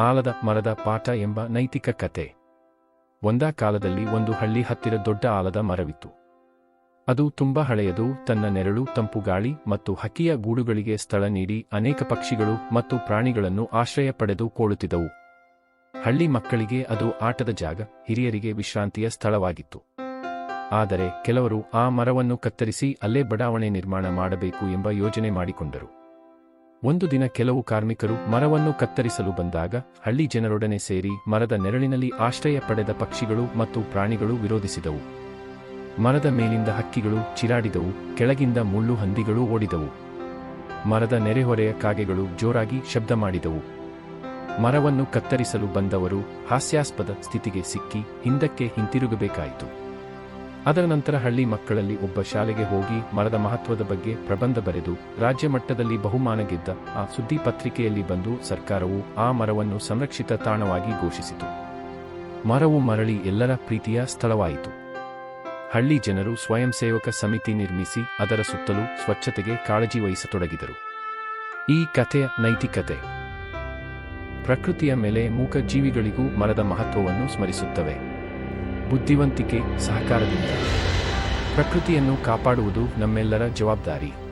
ಆಲದ ಮರದ ಪಾಠ ಎಂಬ ನೈತಿಕ ಕತೆ. ಒಂದಾ ಕಾಲದಲ್ಲಿ ಒಂದು ಹಳ್ಳಿ ಹತ್ತಿರ ದೊಡ್ಡ ಆಲದ ಮರವಿತ್ತು. ಅದು ತುಂಬಾ ಹಳೆಯದು, ತನ್ನ ನೆರಳು, ತಂಪು ಗಾಳಿ ಮತ್ತು ಹಕ್ಕಿಯ ಗೂಡುಗಳಿಗೆ ಸ್ಥಳ ನೀಡಿ ಅನೇಕ ಪಕ್ಷಿಗಳು ಮತ್ತು ಪ್ರಾಣಿಗಳನ್ನು ಆಶ್ರಯ ಪಡೆದು ಕೋಳುತ್ತಿದ್ದವು. ಹಳ್ಳಿ ಮಕ್ಕಳಿಗೆ ಅದು ಆಟದ ಜಾಗ, ಹಿರಿಯರಿಗೆ ವಿಶ್ರಾಂತಿಯ ಸ್ಥಳವಾಗಿತ್ತು. ಆದರೆ ಕೆಲವರು ಆ ಮರವನ್ನು ಕತ್ತರಿಸಿ ಅಲ್ಲೇ ಬಡಾವಣೆ ನಿರ್ಮಾಣ ಮಾಡಬೇಕು ಎಂಬ ಯೋಜನೆ ಮಾಡಿಕೊಂಡರು. ಒಂದು ದಿನ ಕೆಲವು ಕಾರ್ಮಿಕರು ಮರವನ್ನು ಕತ್ತರಿಸಲು ಬಂದಾಗ ಹಳ್ಳಿ ಜನರೊಡನೆ ಸೇರಿ ಮರದ ನೆರಳಿನಲ್ಲಿ ಆಶ್ರಯ ಪಡೆದ ಪಕ್ಷಿಗಳು ಮತ್ತು ಪ್ರಾಣಿಗಳು ವಿರೋಧಿಸಿದವು. ಮರದ ಮೇಲಿಂದ ಹಕ್ಕಿಗಳು ಚಿರಾಡಿದವು, ಕೆಳಗಿಂದ ಮುಳ್ಳು ಹಂದಿಗಳು ಓಡಿದವು. ಮರದ ನೆರೆಹೊರೆಯ ಕಾಗೆಗಳು ಜೋರಾಗಿ ಶಬ್ದ ಮಾಡಿದವು. ಮರವನ್ನು ಕತ್ತರಿಸಲು ಬಂದವರು ಹಾಸ್ಯಾಸ್ಪದ ಸ್ಥಿತಿಗೆ ಸಿಕ್ಕಿ ಹಿಂದಕ್ಕೆ ಹಿಂತಿರುಗಬೇಕಾಯಿತು. ಅದರ ನಂತರ ಹಳ್ಳಿ ಮಕ್ಕಳಲ್ಲಿ ಒಬ್ಬ ಶಾಲೆಗೆ ಹೋಗಿ ಮರದ ಮಹತ್ವದ ಬಗ್ಗೆ ಪ್ರಬಂಧ ಬರೆದು ರಾಜ್ಯ ಮಟ್ಟದಲ್ಲಿ ಬಹುಮಾನ ಗೆದ್ದ ಆ ಸುದ್ದಿ ಪತ್ರಿಕೆಯಲ್ಲಿ ಬಂದು ಸರ್ಕಾರವು ಆ ಮರವನ್ನು ಸಂರಕ್ಷಿತ ತಾಣವಾಗಿ ಘೋಷಿಸಿತು. ಮರವು ಮರಳಿ ಎಲ್ಲರ ಪ್ರೀತಿಯ ಸ್ಥಳವಾಯಿತು. ಹಳ್ಳಿ ಜನರು ಸ್ವಯಂ ಸೇವಕ ಸಮಿತಿ ನಿರ್ಮಿಸಿ ಅದರ ಸುತ್ತಲೂ ಸ್ವಚ್ಛತೆಗೆ ಕಾಳಜಿ ವಹಿಸತೊಡಗಿದರು. ಈ ಕಥೆಯ ನೈತಿಕತೆ ಪ್ರಕೃತಿಯ ಮೇಲೆ ಮೂಕ ಜೀವಿಗಳಿಗೂ ಮರದ ಮಹತ್ವವನ್ನು ಸ್ಮರಿಸುತ್ತವೆ. ಬುದ್ಧಿವಂತಿಕೆ ಸಹಕಾರದಿಂದ. ಪ್ರಕೃತಿಯನ್ನು ಕಾಪಾಡುವುದು ನಮ್ಮೆಲ್ಲರ ಜವಾಬ್ದಾರಿ.